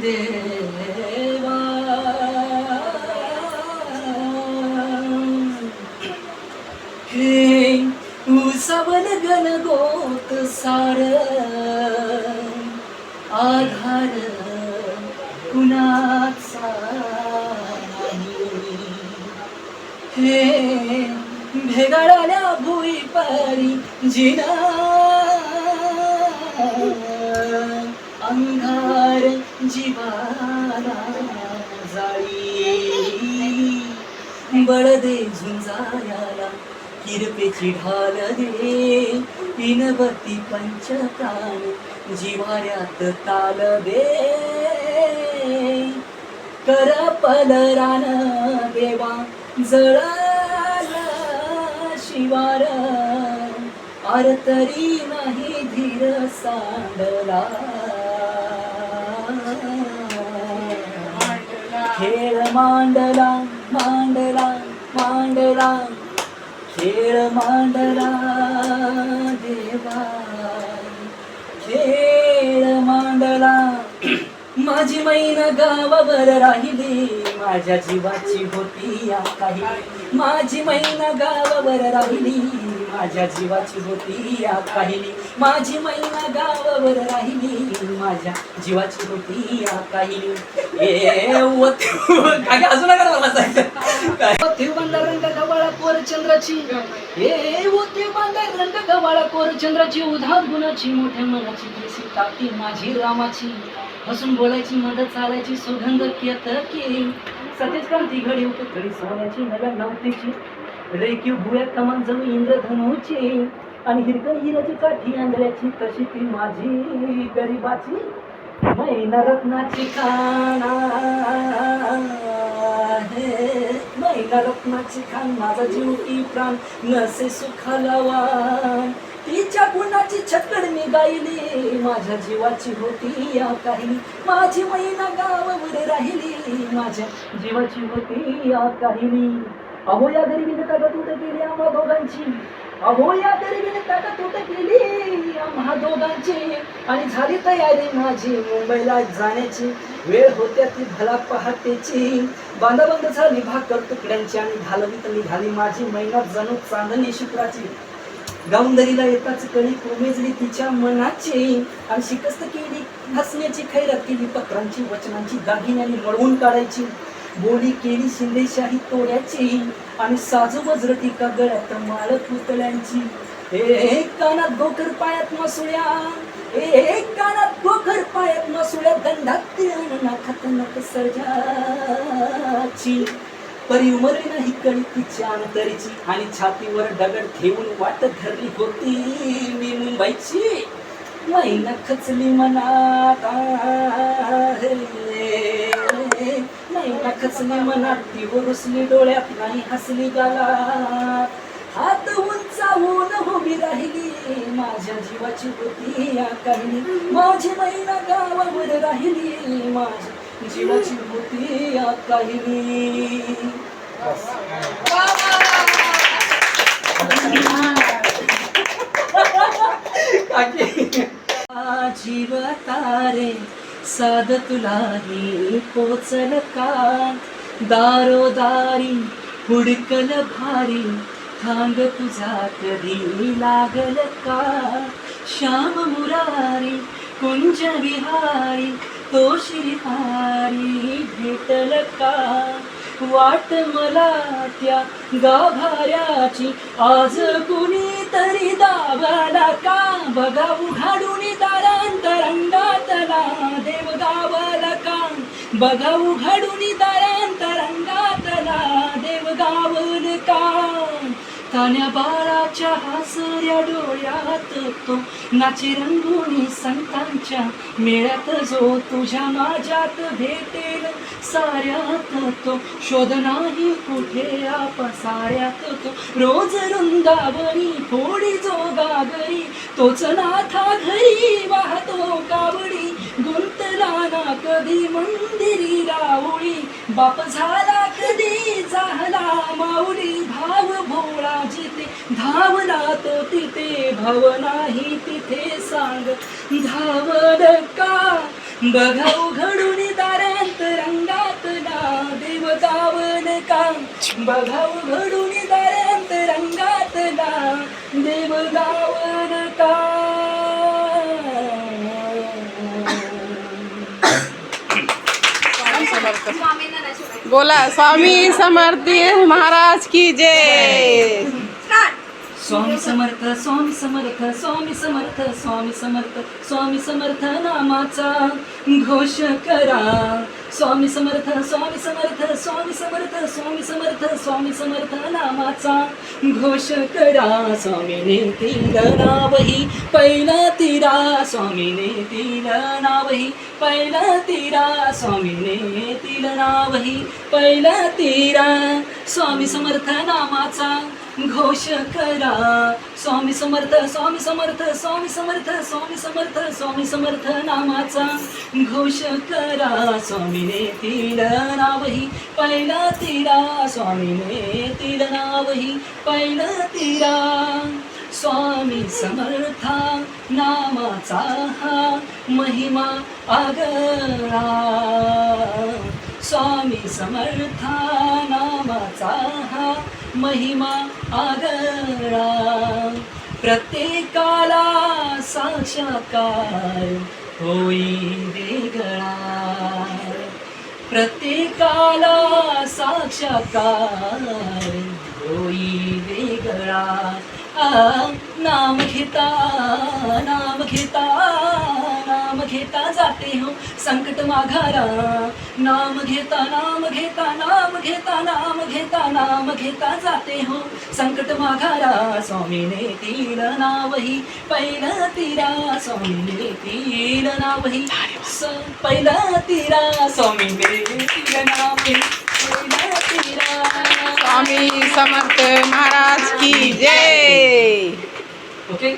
देवा गण गोत सार आधार कुणाचा हे भेगाळाल्या भुई पारी जिना. अंगार जीवाला जाळी. बळदे झुंजायाला किरपेची ढाल दे. पिनवती पंचप्राण जिवाऱ्यात ताल दे. कर पलरान देवा जळा शिवार. आरतरी नाही धीर सांडला. खेळ मांडला मांडला मांडला. खेळ मांडला देवा. खेळ मांडला. माझी मैन गावावर राहिली. माझ्या जीवाची होती या काही माझी मैना गावावर राहिली. माझ्या जीवाची होती या काहिली माझी मैना गावावर राहिली. माझ्या जीवाची होती या काहिली काय अजून मला बांधा रंग गवाळा कोर चंद्राची. ए वतीव बांधा रंग गवाळा कोर चंद्राची. उधार गुणाची मोठ्या मनाची. सीता ती माझी रामाची. हसून बोलायची मदत चालायची सुगंध केतकी सतेज क्रांती घडी घडी सोन्याची नव्या नवतीची रेखीव भुया कमान जणू इंद्रधनुची आणि हिरकण हिराची काठी आंधळ्याची तशी ती माझी गरीबाची मैना रत्नाची खाना मैना रत्नाची खान माझा जीव की प्राण नसे सुखाला वाण तिच्या गुणाची छकड मी गायली. माझ्या जीवाची होती या काही. माझी मैना गावावर राहिली. माझ्या जीवाची होती या काही. अहो या गरिबीने ताटा तुट केली आम्हा दोघांची. अहो या गरिबीने ताटा तुट केली आम्हा दोघांची. आणि झाली तयारी माझी मुंबईला जाण्याची. वेळ होत्या ती भला पहाटेची. बांधाबंद झाली भाकर तुकड्यांची आणि घालवीत निघाली माझी महिना जणू चांदणी शुक्राची. गावंदरीला येताच कळी उमेजली तिच्या मनाची. आणि शिकस्त केली हसण्याची खैरात केली पत्रांची वचनांची दागिन्याने मळवून काढायची. बोली केली शिंदेशाही तोड्याची. आणि साजू वज्रती का गळ्यात माळ पुतळ्यांची एक कानात गोकर पायात मसुळ्या एक कानात गोकर पायात मसुळ्या दंडात तिळण सर्जाची परी उमरली नाही कळी तिच्या अंतरीची आणि छातीवर दगड ठेवून वाट धरली होती मी मुंबईची. महिना खचली मनात महिना खचली मनात ती रुसली डोळ्यात नाही हसली गाला. हात उंचावून उभी राहिली माझ्या जीवाची होती या काही माझी महिना गावावर राहिली माझ्या जीवाची होती या काही जीव तारे साध तुलाही पोचल का? दारोदारी हुडकल भारी थांग तुझा कधी लागल का? श्याम मुरारी कुंज विहारी तो श्रीहारी भेटल का? वाट मला त्या गाभाऱ्याची. आज कुणीतरी दाबाला का? बघा उघाडून दारांतरंगातला देव गावाला का? बघा उघाडून दारांतरंगातला तान्या बाळाच्या हसऱ्या डोळ्यात तो नाचे रंगोणी संतांच्या मेळ्यात जो तुझ्या माझ्यात भेटेल साऱ्यात तो. शोध नाही कुठे पसाऱ्यात तो. रोज रुंदावरी फोडी जो गागरी तोच नाथा घरी वाहतो कावडी. गुंतला ना कधी मंदिरी राऊळी बाप झाला कधी झाला माऊली भाव भोळा जिथे धावला तो तिथे भाव नाही तिथे सांग. धावल का? बघाऊ घडून दारांत रंगात ना देव गावन का? बघाऊ घडून बोला स्वामी समर्थ महाराज की जय. स्वामी समर्थ स्वामी समर्थ स्वामी समर्थ स्वामी समर्थ स्वामी समर्थ नामाचा घोष करा. स्वामी समर्थ स्वामी समर्थ स्वामी समर्थ स्वामी समर्थ स्वामी समर्थ नामाचा घोष करा. स्वामीने तीन नावही पहिला तिरा. स्वामीने तीन नावही पहिला तिरा. स्वामीने तीन नावही पहिला तिरा. स्वामी समर्थ नामाचा घोष करा. स्वामी समर्थ स्वामी समर्थ स्वामी समर्थ स्वामी समर्थ स्वामी समर्थ नामाचा घोष करा. स्वामीने तिल नावही पहिला तिरा. स्वामीने तिल नावही पहिला तिरा. स्वामी समर्था नामाचा हा महिमा आगळा. स्वामी समर्था नामाचा हा महिमा आगळा. प्रत्येकाला साक्षाकार होई वेगळा. प्रत्येकाला साक्षाकार होई वेगळा. नाम घेता नाम घेता नाम घेता जाते हो. संकट माघारा नाम घेता नाम घेता नाम घेता नाम घेता नाम घेता जाते हो. संकट माघारा स्वामीने तीर नावही. पहिलं तिरा स्वामीने तीर नावही. स- पहिलं तिरा स्वामीने तीर नावही. स्वामी समर्थ महाराज की जय. ओके